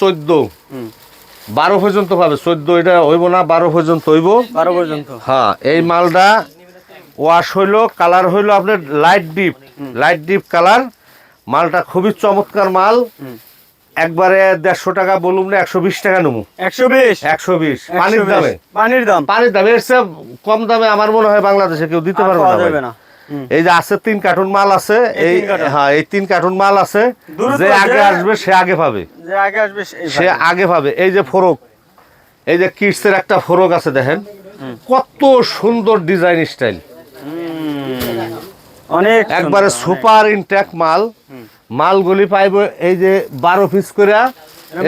চোদ্দ। বারো পর্যন্ত পাবে। চোদ্দ এটা হইব না বারো পর্যন্ত হইব। বারো পর্যন্ত। হ্যাঁ এই মালটা ওয়াশ হইল কালার হইল আপনার light deep light deep colour মালটা খুবই চমৎকার মাল। একবারে দেড়শো টাকা বলুন না একশো বিশ টাকা নেব। একশো বিশ। একশো বিশ। পানির দামে। পানির দাম। পানির দামে এর কম দামে আমার মনে হয় বাংলাদেশে কেউ দিতে পারবে না। এই যে আছে তিন কার্টুন মাল আছে এই? হ্যাঁ এই তিন কার্টুন মাল আছে। যে আগে আসবে সে আগে পাবে। যে আগে আসবে সে। আগে পাবে। এই যে ফরক এই যে কিডসের একটা ফরক আছে দেখেন। কত সুন্দর ডিজাইন স্টাইল। অনেক একবারে সুপার ইনটেক মাল। মালগুলি পাইব এই যে বারো পিস করে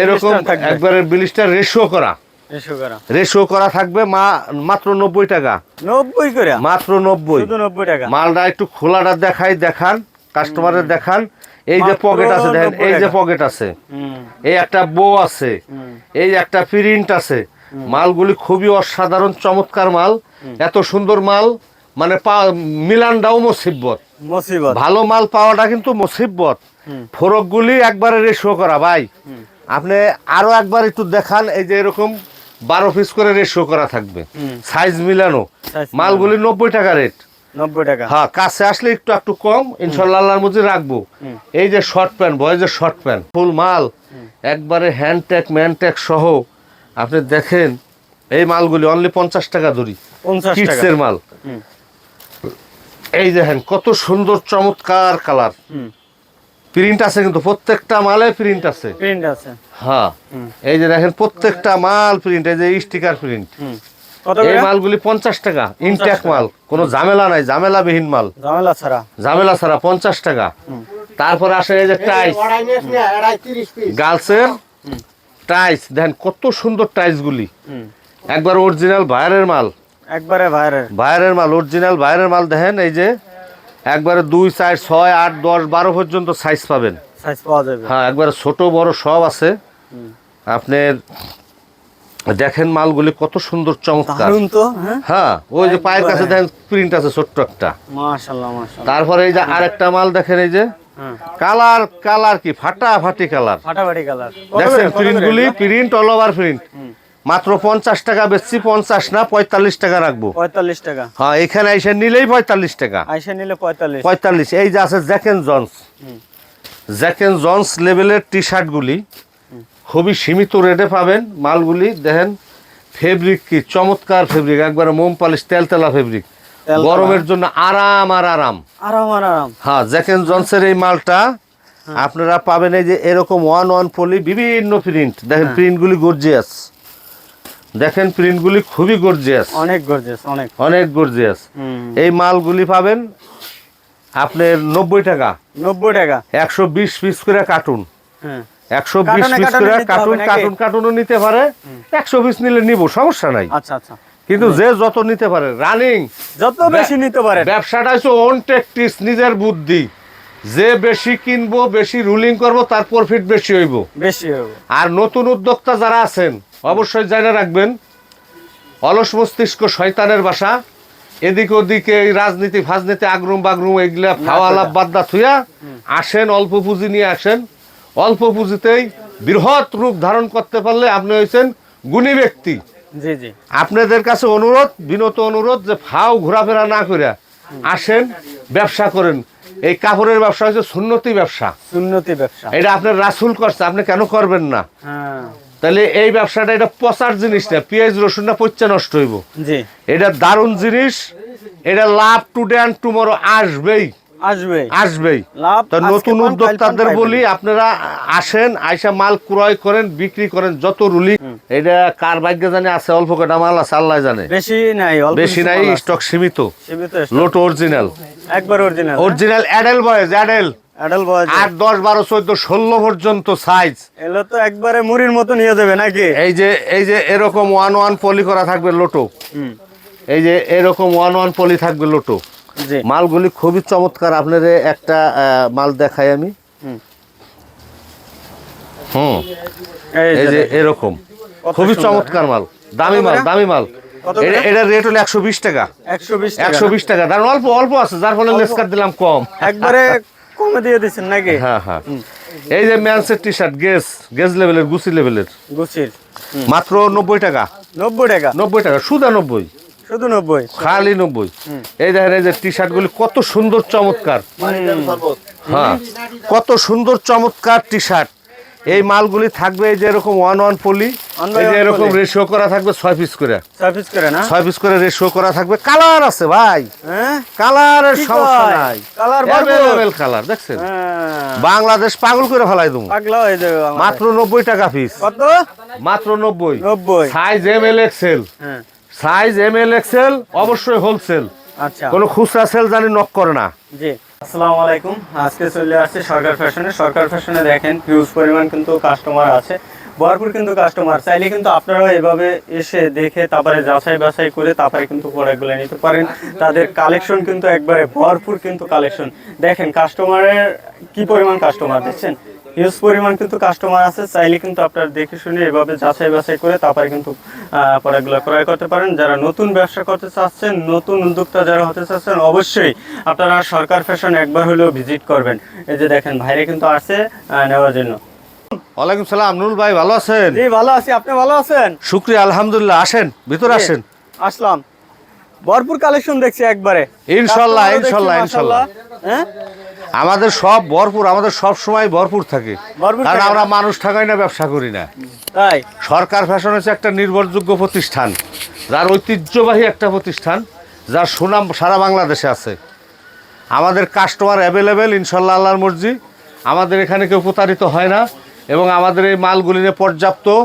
এরকম একবারে বিলিস্টার রেশিও করা। অনেক। করা। রেশিও করা থাকবে মা মাত্র নব্বই টাকা। নব্বই করে? মাত্র নব্বই। নব্বই টাকা? মালটা একটু খোলাটা দেখাই দেখান কাস্টমারের দেখান। এই যে পকেট আছে দেখেন এই যে পকেট আছে। এই একটা বো আছে। এই একটা প্রিন্ট আছে। মালগুলি খুবই অসাধারণ চমৎকার মাল। এত সুন্দর মাল মানে মিলানটাও মুসিব্বত মুসিবত। ভালো মাল পাওয়াটা কিন্তু মুসিব্বত। ফরকগুলি একবারে রেশিও করা ভাই। আপনি আরও একবার একটু দেখান এই যে এরকম বারো পিস করে রেশিও করা থাকবে। সাইজ মিলানো। মালগুলি নব্বই টাকা রেট নব্বই টাকা। হ্যাঁ কাছে আসলে একটু একটু কম। ইনশাল্লাহ আল্লাহর মধ্যে রাখব। এই যে শর্ট প্যান্ট বয়েজের শর্ট প্যান্ট ফুল মাল। একবারে হ্যান্ড ট্যাগ ম্যান ট্যাগ সহ। আপনি দেখেন এই মালগুলি অনলি পঞ্চাশ টাকা ধরি পঞ্চাশ মাল। এই দেখেন কত সুন্দর চমৎকার কালার প্রিন্ট আছে কিন্তু প্রত্যেকটা মালে প্রিন্ট আছে। প্রিন্ট আছে। হ্যাঁ। এই যে দেখেন প্রত্যেকটা মাল প্রিন্ট এই যে স্টিকার প্রিন্ট কত এই মালগুলি পঞ্চাশ টাকা ইনট্যাক মাল কোনো ঝামেলা নাই ঝামেলাবিহীন মাল। ঝামেলা ছাড়া। ঝামেলা ছাড়া পঞ্চাশ টাকা। তারপর আসে এই যে টাইস গার্লসের টাইস দেখেন কত সুন্দর টাইস গুলি একবার অরিজিনাল ভাইরের মাল। একবারে ভাইরের ভাইরের মাল অরিজিনাল ভাইরের মাল দেখেন এই যে একবারে দুই চার ছয় আট দশ বারো পর্যন্ত সাইজ পাবেন। সাইজ পাওয়া যাবে। হ্যাঁ একবারে ছোট বড় সব আছে। আপনার দেখেন মালগুলি কত সুন্দর চমৎকার। তো হ্যাঁ? হ্যাঁ ওই যে পায়ের কাছে দেখেন প্রিন্ট আছে ছোট্ট একটা। তারপরে এই যে আরেকটা মাল দেখেন এই যে। হ্যাঁ। কালার কালার কি? ফাটা ফাটি কালার। ফাটাফাটি কালার। দেখছেন প্রিন্ট গুলি প্রিন্ট অল ওভার প্রিন্ট মাত্র পঞ্চাশ টাকা বেচছি পঞ্চাশ না পঁয়তাল্লিশ টাকা রাখব। পঁয়তাল্লিশ টাকা। হ্যাঁ এখানে এসে নিলেই পঁয়তাল্লিশ টাকা। আইসা নিলে পঁয়তাল্লিশ। পঁয়তাল্লিশ এই যে আছে জ্যাকেন জন্স জ্যাকেন জন্স লেভেলের টি শার্টগুলি খুবই সীমিত রেটে পাবেন। মালগুলি দেখেন ফেব্রিক কি চমৎকার ফেব্রিক একবারে মোম পালিশ তেলতেলা ফেব্রিক গরমের জন্য আরাম আর আরাম। আরাম আর আরাম। হ্যাঁ জ্যাকেন জন্সের এই মালটা আপনারা পাবেন এই যে এরকম ওয়ান ওয়ান পলি বিভিন্ন প্রিন্ট দেখেন প্রিন্টগুলি গর্জিয়াস দেখেন প্রিন্টগুলি খুবই গর্জিয়াস অনেক গর্জেস অনেক। অনেক গর্জিয়াস এই মালগুলি পাবেন আপনার নব্বই টাকা। নব্বই টাকা। একশো বিশ পিস করে কার্টুন হ্যাঁ। একশো বিশ পিস করে কার্টুন কার্টুন কার্টুনও নিতে পারে। একশো পিস নিলে নিব সমস্যা নাই। আচ্ছা আচ্ছা। কিন্তু যে যত নিতে পারে রানিং যত বেশি নিতে পারেন ব্যবসাটা হচ্ছে ওন টেকটিস নিজের বুদ্ধি। যে বেশি কিনবো বেশি রুলিং করব তার প্রফিট বেশি হইব। বেশি হবে আর নতুন উদ্যোক্তা যারা আছেন অবশ্যই জানে রাখবেন। অলস মস্তিষ্ক শয়তানের বাসা। এদিক ওদিকে এই রাজনীতি ফাজনীতি আগ্রুম বাগরুম এগুলা ফাওয়া লাভ বাদ্দা থুয়া আসেন অল্প পুঁজি নিয়ে আসেন। অল্প পুঁজিতেই বৃহৎ রূপ ধারণ করতে পারলে আপনি হয়েছেন গুণী ব্যক্তি। জি জি। আপনাদের কাছে অনুরোধ বিনত অনুরোধ যে ফাও ঘোরাফেরা না করে আসেন ব্যবসা করেন। এই কাপড়ের ব্যবসা হচ্ছে সুন্নতি ব্যবসা। উন্নতি ব্যবসা। এটা আপনার রাসুল করছে আপনি কেন করবেন না? হ্যাঁ। তাহলে এই ব্যবসাটা এটা পচার জিনিস না পেঁয়াজ রসুন না পচা নষ্ট হইব। জি। এটা দারুণ জিনিস এটা লাভ টুডে অ্যান্ড টুমরো আসবেই। আসবে আসবেই। তো নতুন উদ্যোক্তাদের বলি আপনারা আসেন আইসা মাল ক্রয় করেন বিক্রি করেন যত রুলি এটা কার ভাগ্যে জানে আছে অল্প কটা মাল আছে আল্লাহ জানে। বেশি নাই বেশি নাই স্টক সীমিত। সীমিত লোট অরিজিনাল একবার original original adult boys adult দশ বারো চোদ্দ ষোলো পর্যন্ত সাইজ এগুলো তো একবারে মুড়ির মতো নিয়ে যাবে নাকি? এই যে এই যে এরকম ওয়ান ওয়ান পলি করা থাকবে লোটো। এই যে এরকম ওয়ান ওয়ান পলি থাকবে লোটো। মালগুলি খুবই চমৎকার আপনার একটা মাল দেখাই আমি। হুম। এই যে এরকম। খুবই চমৎকার মাল। দামি মাল দামি মাল। এটা- এটার রেট হলো একশো বিশ টাকা। একশো বিশ টাকা অল্প অল্প আছে যার ফলে লেসকার দিলাম কম। একবারে কমে দিয়ে দিচ্ছেন নাকি? হ্যাঁ হ্যাঁ। এই যে ম্যানসের টি শার্ট গেস গেজ লেভেলের গুচি লেভেলের। গুচির মাত্র নব্বই টাকা। নব্বই টাকা? নব্বই টাকা সুদা নব্বই। শুধু নব্বই? খালি নব্বই। এই দেখেন এই যে টি শার্ট গুলি কত সুন্দর চমৎকার। হ্যাঁ কত সুন্দর চমৎকার টি শার্ট এই মালগুলি থাকবে এই যে এরকম ওয়ান ওয়ান পলি এই যে এরকম রেশিও করা থাকবে ছয় পিস করে। সার্ভিস করে না? ছয় পিস করে রেশিও করা থাকবে। কালার আছে ভাই। হ্যাঁ? কালারের কি সমস্যা নাই। Colour ভরপুর। কালার দেখছেন? হ্যাঁ। বাংলাদেশ পাগল করে ফেলাই দেবো। পাগলা হয়ে যাবে মাত্র নব্বই টাকা পিস কত? মাত্র নব্বই। নব্বই। সাইজ এম এল এক্সেল হ্যাঁ। সাইজ এম এল এক্সেল অবশ্যই হোলসেল আচ্ছা। কোনো খুচরা সেল জানি নক করে না। জি। আসসালামু আলাইকুম। আজকে চলে আসছে সরকার ফ্যাশনে। সরকার ফ্যাশনে দেখেন হিউজ পরিমাণ কিন্তু কাস্টমার আছে। ভরপুর কিন্তু কাস্টমার চাইলে কিন্তু আপনারাও এভাবে এসে দেখে তারপরে যাচাই বাছাই করে তারপরে কিন্তু প্রোডাক্টগুলো নিতে পারেন। তাদের কালেকশন কিন্তু একবারে ভরপুর কিন্তু কালেকশন দেখেন কাস্টমারের কি পরিমাণ কাস্টমার দেখছেন? হিউজ পরিমাণ কিন্তু কাস্টমার আছে চাইলে কিন্তু আপনার দেখে শুনে এভাবে যাচাই বাছাই করে তারপরে কিন্তু প্রোডাক্টগুলো ক্রয় করতে পারেন। যারা নতুন ব্যবসা করতে চাচ্ছেন নতুন উদ্যোক্তা যারা হতে চাচ্ছেন অবশ্যই আপনারা সরকার ফ্যাশন একবার হলেও ভিজিট করবেন। এই যে দেখেন ভাইরে কিন্তু আসছে নেওয়ার জন্য। ওয়ালাইকুম সালাম নুরুল ভাই ভালো আছেন? জি ভালো আছি। আপনি ভালো আছেন? শুক্রিয়া আলহামদুলিল্লাহ। আসেন ভিতরে আসেন। আসলাম। ভরপুর কালেকশন দেখছি একবারে। ইনশাল্লাহ, দেখছি ইনশাল্লাহ, হ্যাঁ? আমাদের সব ভরপুর আমাদের সব সময় ভরপুর থাকে। কারণ আমরা মানুষ ঠাকাই না ব্যবসা করি না। তাই? সরকার ফ্যাশন হচ্ছে একটা নির্ভরযোগ্য প্রতিষ্ঠান। যার ঐতিহ্যবাহী একটা প্রতিষ্ঠান যার সুনাম সারা বাংলাদেশে আছে। আমাদের কাস্টমার অ্যাভেলেবেল ইনশাল্লাহ আল্লাহর মর্জি। আমাদের এখানে কেউ প্রতারিত হয় না এবং আমাদের এই মালগুলি নিয়ে পর্যাপ্ত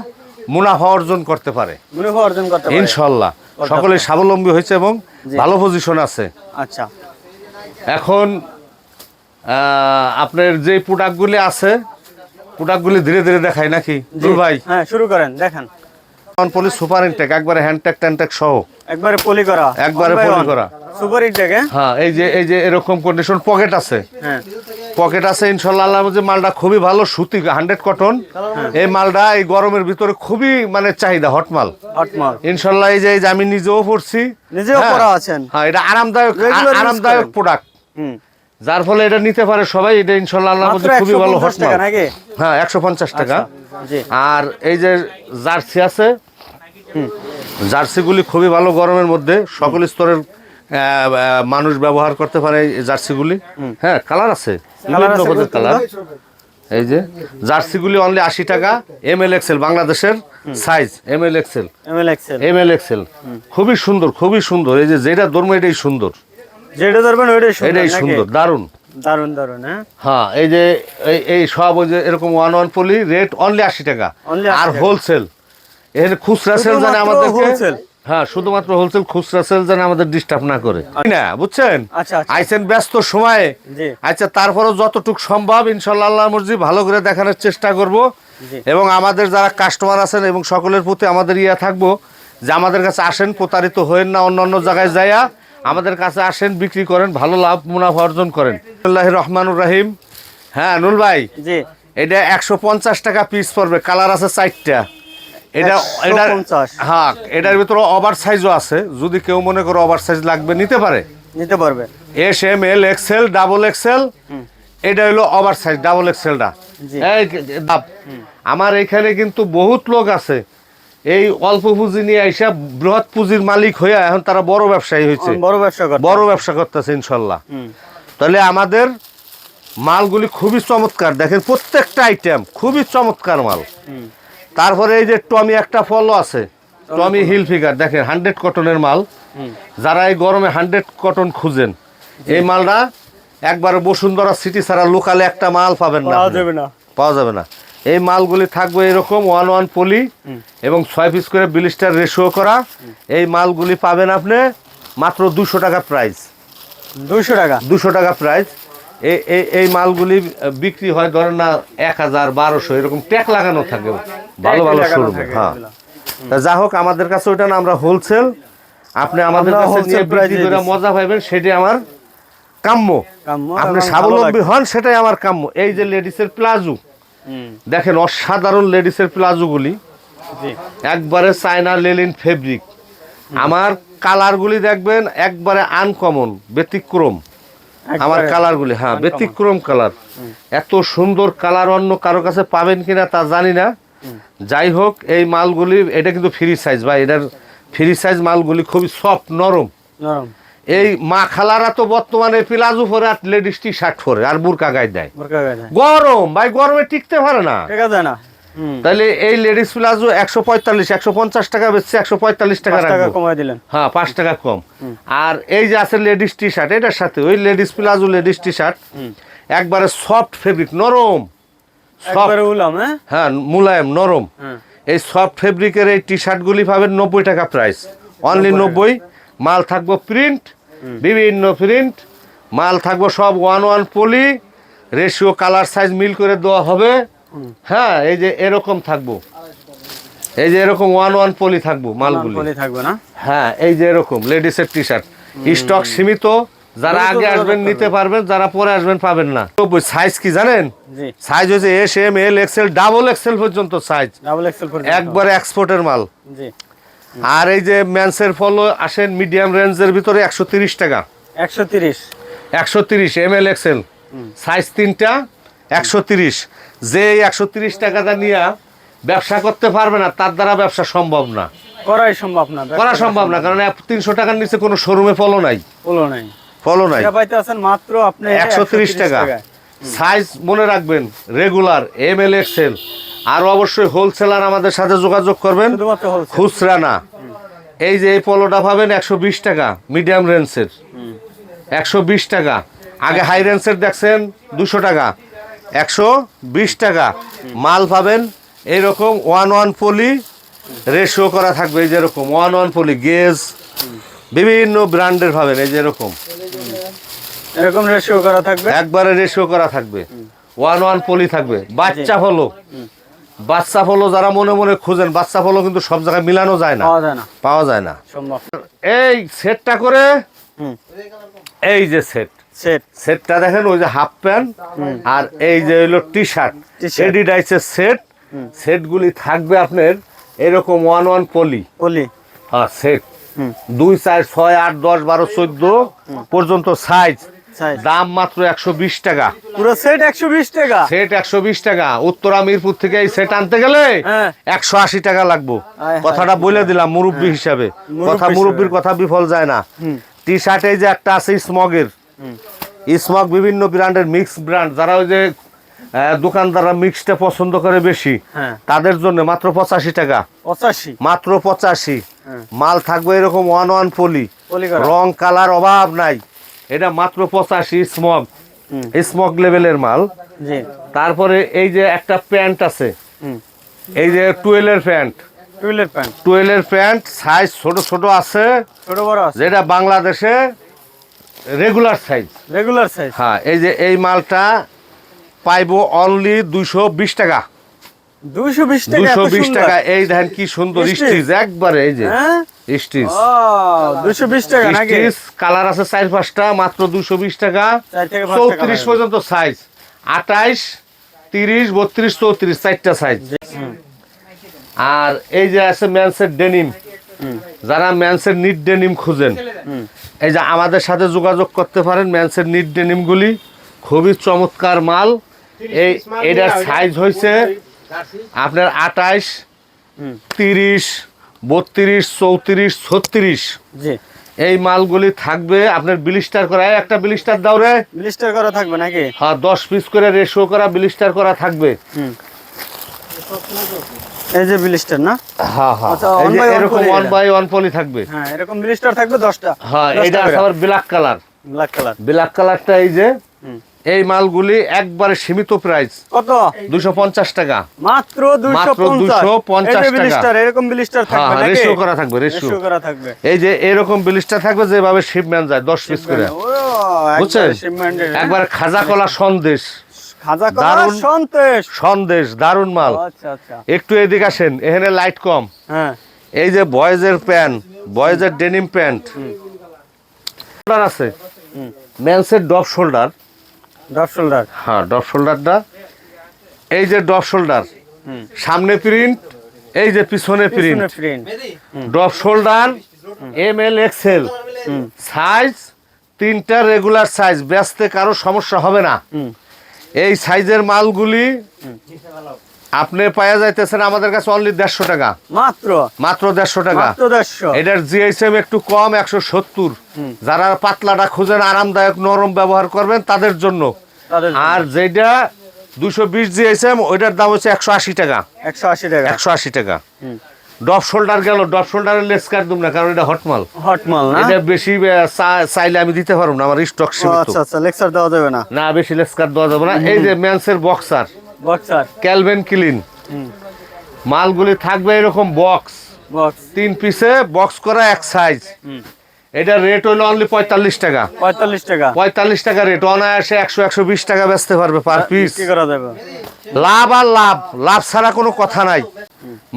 মুনাফা অর্জন করতে পারে। মুনাফা অর্জন করতে পারে। ইনশাল্লাহ। সকলে স্বাবলম্বী হয়েছে এবং ভালো পজিশন আছে। আচ্ছা। এখন আপনার যে প্রোডাক্টগুলি আছে প্রোডাক্টগুলি ধীরে ধীরে দেখাই নাকি? ভাই। হ্যাঁ শুরু করেন দেখেন। পুলিশ সুপার ইনটেক একবারে হ্যান্ডটেক ট্যান্টেক সহ। একবারে পলি করা একবারে পলি করা। সুপার হিট দেখে হ্যাঁ এই যে এই যে এরকম কন্ডিশন পকেট আছে। হ্যাঁ। পকেট আছে ইনশাল্লাহ আল্লাহর মধ্যে মালটা খুবই ভালো সুতি হান্ড্রেড কটন এই মালটা এই গরমের ভিতরে খুবই মানে চাহিদা হট মাল। ইনশাল্লাহ এই যে এই যে আমি নিজেও পড়ছি নিজেও হ্যাঁ। পরা আছেন। হ্যাঁ এটা আরামদায়ক আরামদায়ক প্রোডাক্ট হুম। যার ফলে এটা নিতে পারে সবাই এটা ইনশাল্লাহ মধ্যে খুবই ভালো 150 টাকা হ্যাঁ একশো পঞ্চাশ টাকা। আচ্ছা, আর এই যে জার্সি আছে জার্সিগুলি খুবই ভালো গরমের মধ্যে সকল স্তরের মানুষ ব্যবহার করতে পারে এই জার্সিগুলি। হ্যাঁ কালার আছে কালার এই যে জার্সিগুলি অনলি আশি টাকা এম এল এক্সেল বাংলাদেশের size M L XL M L XL খুবই সুন্দর খুবই সুন্দর। এই যে যেটা ধর্ম এটাই সুন্দর। যেটা ধরবেন ওইটাই সুন্দর এটাই সুন্দর দারুণ। দারুণ দারুণ হ্যাঁ? হ্যাঁ এই যে এই এই সব ওই যে এরকম one one poly rate only আশি টাকা। আর হোলসেল এর খুচরা সেল জানে আমাদের? হ্যাঁ শুধুমাত্র হোলসেল খুচরা সেল জানে আমাদের ডিস্টার্ব না করে। না? বুঝছেন? আচ্ছা, আচ্ছা। ব্যস্ত সময়ে। আচ্ছা তারপরেও যতটুকু সম্ভব ইনশাল্লাহ আল্লাহ মর্জি ভালো করে দেখানোর চেষ্টা করব। এবং আমাদের যারা কাস্টমার আছেন এবং সকলের প্রতি আমাদের ইয়া থাকব যে আমাদের কাছে আসেন প্রতারিত হয়েন না অন্য অন্য জায়গায় যাইয়া আমাদের কাছে আসেন বিক্রি করেন ভালো লাভ মুনাফা অর্জন করেন। আল্লাহ রহমানুর রাহিম। হ্যাঁ নুল ভাই জি। এটা একশো পঞ্চাশ টাকা পিস পড়বে কালার আছে চারটা। এটা এটা হ্যাঁ এটার ভিতরে ওভার সাইজও আছে যদি কেউ মনে করে ওভার সাইজ লাগবে নিতে পারে। নিতে পারবে। S M L XL double XL এটা হলো ওভার সাইজ ডাবল এক্সেলটা এই আমার এখানে কিন্তু বহুত লোক আছে এই অল্প পুঁজি নিয়ে আইসা বৃহৎ পুঁজির মালিক হয়ে এখন তারা বড় ব্যবসায়ী হয়েছে বড় ব্যবসা বড় ব্যবসা করতেছে ইনশাল্লাহ। তাহলে আমাদের মালগুলি খুবই চমৎকার। দেখেন প্রত্যেকটা আইটেম খুবই চমৎকার মাল। তারপরে এই যে টমি একটা ফলও আছে টমি হিল ফিগার। দেখেন হান্ড্রেড কটনের মাল। যারা এই গরমে হান্ড্রেড কটন খুঁজেন এই মালটা একবারে বসুন্ধরা সিটি ছাড়া লোকালে একটা মাল পাবেন না পাওয়া যাবে না। পাওয়া যাবে না। এই মালগুলি থাকবে এরকম ওয়ান ওয়ান পলি এবং ছয় পিস করে বিলিস্টার রেশিও করা। এই মালগুলি পাবেন আপনি মাত্র দুশো টাকা প্রাইস দুশো টাকা? দুশো টাকা প্রাইস এই এই- এই মালগুলি বিক্রি হয় ধরেন না এক হাজার বারোশো এরকম ট্যাক লাগানো থাকে। ভালো ভালো শোরুমে হ্যাঁ। তা যা হোক আমাদের কাছে ওইটা না আমরা হোলসেল আপনি আমাদের কাছে wholesale নিয়ে বিক্রি করে মজা পাইবেন সেটাই আমার কাম্য। আপনি স্বাবলম্বী হন সেটাই আমার কাম্য। এই যে লেডিসের প্লাজো দেখেন অসাধারণ লেডিসের প্লাজোগুলি। একবারে চায়না লেলিন ফেব্রিক। আমার কালারগুলি দেখবেন একবারে আনকমন ব্যতিক্রম। আমার কালারগুলি হ্যাঁ ব্যতিক্রম কালার। এত সুন্দর কালার অন্য কারও কাছে পাবেন কিনা তা জানি না। যাই হোক এই মালগুলি এটা কিন্তু ফ্রি সাইজ বা এটার ফ্রি সাইজ মালগুলি খুবই সফট নরম। নরম। এই মা খালারা তো বর্তমানে প্লাজো পরে আর লেডিস টি শার্ট পরে আর বুরকা গায়ে দেয়। গরম ভাই গরমে টিকতে পারে না। না। তাহলে এই লেডিস প্লাজো একশো পঁয়তাল্লিশ একশো পঞ্চাশ টাকা বেচছে একশো পঁয়তাল্লিশ টাকা কমাই দিলেন। হ্যাঁ পাঁচ টাকা কম। আর এই যে আছে লেডিস টি শার্ট এটার সাথে ওই ladies palazzo ladies T shirt একবারে সফট ফেব্রিক নরম। হ্যাঁ? হ্যাঁ মুলায়ম নরম। এই সফট ফেব্রিকের এই টি শার্টগুলি পাবেন নব্বই টাকা প্রাইস। অনলি নব্বই মাল থাকব প্রিন্ট বিভিন্ন প্রিন্ট মাল থাকব সব one one poly ratio colour size মিল করে দেওয়া হবে। হ্যাঁ এই যে এরকম থাকব। এই যে এরকম ওয়ান ওয়ান পলি থাকব মালগুলি। থাকবে না? হ্যাঁ এই যে এরকম লেডিসের টি শার্ট স্টক সীমিত যারা আগে আসবেন নিতে পারবেন যারা পরে আসবেন পাবেন না। সাইজ কি জানেন? সাইজ হচ্ছে S M L XL double XL পর্যন্ত সাইজ ডাবল এক্সেল একবার এক্সপোর্টের মাল। আর এই যে ম্যান্সের ফলো আসেন মিডিয়াম রেঞ্জের ভিতরে একশো তিরিশ টাকা। একশো তিরিশ। একশো তিরিশ এম এল এক্সেল। সাইজ তিনটা একশো তিরিশ। যে একশো তিরিশ টাকাটা নিয়ে ব্যবসা করতে পারবে না তার দ্বারা ব্যবসা সম্ভব না। করাই সম্ভব না করা সম্ভব না কারণ তিনশো টাকার নিচে কোনো শোরুমে ফলো নাই। হলো নাই। ফলো নাই। এটা পাইতে আছেন মাত্র আপনি একশো তিরিশ টাকা। সাইজ মনে রাখবেন রেগুলার এম এল এক্সেল। আর অবশ্যই হোলসেলার আমাদের সাথে যোগাযোগ করবেন। খুচরা না। এই যে এই পলোটা পাবেন একশো বিশ টাকা মিডিয়াম রেঞ্জের একশো বিশ টাকা। আগে হাই রেঞ্জের দেখছেন দুশো টাকা। একশো বিশ টাকা। মাল পাবেন এইরকম ওয়ান ওয়ান পলি রেশিও করা থাকবে এই যেরকম ওয়ান ওয়ান পলি গেজ বিভিন্ন ব্র্যান্ডের পাবেন এই যেরকম এরকম। রেশিও করা থাকবে। একবারে রেশিও করা থাকবে। ওয়ান ওয়ান পলি থাকবে। বাচ্চা ফলো বাচ্চা ফলো যারা মনে মনে খুঁজেন বাচ্চা ফলো কিন্তু সব জায়গায় মিলানো যায় না। পাওয়া যায় না। এই সেটটা করে এই যে সেট। সেট। সেটটা দেখেন ওই যে হাফ প্যান্ট আর এই যে হইল টি শার্ট। এডিডাইসের সেট। সেটগুলি থাকবে আপনার এরকম ওয়ান ওয়ান পলি পলি। হ্যাঁ সেট। দুই চার ছয় আট দশ বারো চোদ্দ পর্যন্ত সাইজ দাম মাত্র একশো বিশ টাকা। পুরো সেট একশো বিশ টাকা। সেট একশো বিশ টাকা। উত্তরা মিরপুর থেকে এই সেট আনতে গেলে হ্যাঁ। একশো আশি টাকা লাগবো। কথাটা বলে দিলাম মুরব্বী হিসাবে। কথা। মুরব্বীর কথা বিফল যায় না। টি শার্ট যে একটা আছে স্মগের। স্মগ বিভিন্ন ব্র্যান্ডের মিক্স ব্র্যান্ড যারা ওই যে দোকানদাররা মিক্সটা পছন্দ করে বেশি হ্যাঁ। তাদের জন্য মাত্র পঁচাশি টাকা। পঁচাশি? মাত্র পঁচাশি। হ্যাঁ। মাল থাকবে এরকম ওয়ান ওয়ান পলি রং কালার অভাব নাই। এটা মাত্র পঁচাশি স্মগ হুম স্মগ লেভেলের মাল। তারপরে এই যে একটা প্যান্ট আছে। এই যে টুয়েলের প্যান্ট। টুয়েলের প্যান্ট। সাইজ ছোট ছোট আছে। ছোট বড় আছে। যেটা বাংলাদেশে রেগুলার সাইজ রেগুলার সাইজ হ্যাঁ এই যে এই মালটা পাইবো অনলি দুইশো বিশ টাকা। দুইশো বিশ টাকা এই দেখেন কি সুন্দর? স্টিচ একবারে এই যে। হ্যাঁ? স্টিচ ও দুইশো বিশ টাকা নাকি? স্টিচ কালার আছে চার পাঁচটা মাত্র দুশো বিশ টাকা। চার থেকে পাঁচ টাকা চৌত্রিশ লাগবে। পর্যন্ত সাইজ চারটা সাইজ আর এই যে আছে ম্যান্সের ডেনিম। যারা ম্যান্সের নিট ডেনিম খুঁজেন এই যে আমাদের সাথে যোগাযোগ করতে পারেন ম্যান্সের নিট ডেনিমগুলি। খুবই চমৎকার মাল। এই এটার সাইজ হয়েছে আপনার আঠাইশ হুম, তিরিশ বত্রিশ চৌত্রিশ ছত্রিশ। জি। এই মালগুলি থাকবে আপনার বিলিস্টার করা। একটা বিলিস্টার দাও রে। ব্লিস্টার করা থাকবে নাকি? হ্যাঁ দশ পিস করে রেশো করা বিলিস্টার করা থাকবে। হুম। এই যে ব্লিস্টার না? হ্যাঁ হ্যাঁ। আচ্ছা, এরকম ওয়ান বাই ওয়ান পলি থাকবে। হ্যাঁ এরকম ব্লিস্টার থাকবে দশটা। হ্যাঁ এটা আবার black colour black colour black কালারটা এই যে হুম। এই মালগুলি একবারে সীমিত প্রাইস। কত? দুশো পঞ্চাশ টাকা। মাত্র দুইশো মাত্র পঞ্চাশ। 250 টাকা। ব্লিস্টার এরকম ব্লিস্টার হ্যাঁ থাকবে নাকি? রেশিও করা থাকবে রেশিও রেশিও করা থাকবে। এই যে এরকম বিলিস্টার থাকবে যেভাবে শিপম্যান যায় দশ পিস করে। বুঝছেন? একবারে হ্যাঁ? খাজা কলা সন্দেশ। খাজা কলা দারুণ- সন্দেশ। দারুণ মাল। আচ্ছা আচ্ছা। একটু এদিকে আসেন এখানে লাইট কম। হ্যাঁ। এই যে বয়েজের প্যান্ট বয়েজের ডেনিম প্যান্ট। আছে। মেন্সের ডপ শোল্ডার ডপ শোল্ডার। হ্যাঁ ডপ শোল্ডারটা। এই যে ডপ শোল্ডার সামনে প্রিন্ট এই যে পিছনে print. Drop shoulder M L XL. Size তিনটা রেগুলার সাইজ। ব্যস্তে কারও সমস্যা হবে না। এই সাইজের মালগুলি আপনি পাওয়া যাইতেছেন আমাদের কাছে অনলি দেড়শো টাকা। মাত্র? মাত্র দেড়শো টাকা। এটার জিএসএম একটু কম একশো সত্তর। যারা পাতলাটা খুঁজেন আরামদায়ক নরম ব্যবহার করবেন তাদের জন্য। আর যেটা দুশো বিশ জিএসএম ওইটার দাম হচ্ছে একশো আশি টাকা। একশো আশি টাকা। একশো আশি টাকা। ডপ শোল্ডার গেল ডপ শোল্ডারের লেস কাট দুম না কারণ এটা হটমাল হট মাল না? এটা বেশি চাইলে আমি দিতে পারব না আমার স্টক সীমিত। আচ্ছা আচ্ছা লেকচার দেওয়া যাবে না। না বেশি লেস কাট দেওয়া যাবে না। এই যে ম্যান্সের বক্সার বক্সার ক্যালভেন ক্লিন হুম। মালগুলি থাকবে এরকম বক্স বক্স তিন পিসে বক্স করা এক সাইজ এটা রেট হলো অনলি পঁয়তাল্লিশ টাকা। পঁয়তাল্লিশ টাকা। পঁয়তাল্লিশ টাকা রেট অনায়াসে একশো একশো বিশ টাকা বেচতে পারবে পার পিস করা যাবে। লাভ আর লাভ। লাভ ছাড়া কোনো কথা নাই।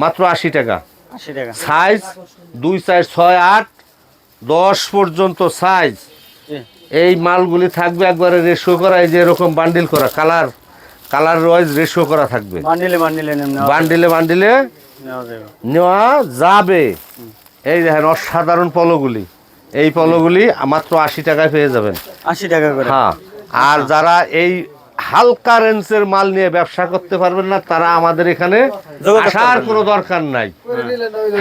মাত্র আশি টাকা। আশি টাকা। সাইজ দুই সাইজ ছয় আট দশ পর্যন্ত সাইজ এই মালগুলি থাকবে একবারে রেশো করা এই যে এরকম বান্ডিল করা কালার কালার ওয়াইজ রেশো করা থাকবে। বান্ডিলে বান্ডিলে নেওয়া বান্ডিলে বান্ডিলে নেওয়া যাবে। এই দেখেন অসাধারণ পলোগুলি। এই পলোগুলি মাত্র আশি টাকায় পেয়ে যাবেন। আশি টাকা করে। হ্যাঁ আর যারা এই হালকা রেঞ্জের মাল নিয়ে ব্যবসা করতে পারবেন না তারা আমাদের এখানে আসার। কোনো দরকার নাই।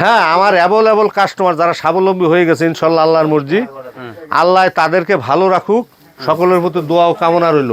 হ্যাঁ। আমার অ্যাভেলেবল কাস্টমার যারা স্বাবলম্বী হয়ে গেছে ইনশাল্লাহ আল্লাহর মর্জি। আল্লাহ তাদেরকে ভালো রাখুক। সকলের প্রতি দোয়া ও কামনা রইল।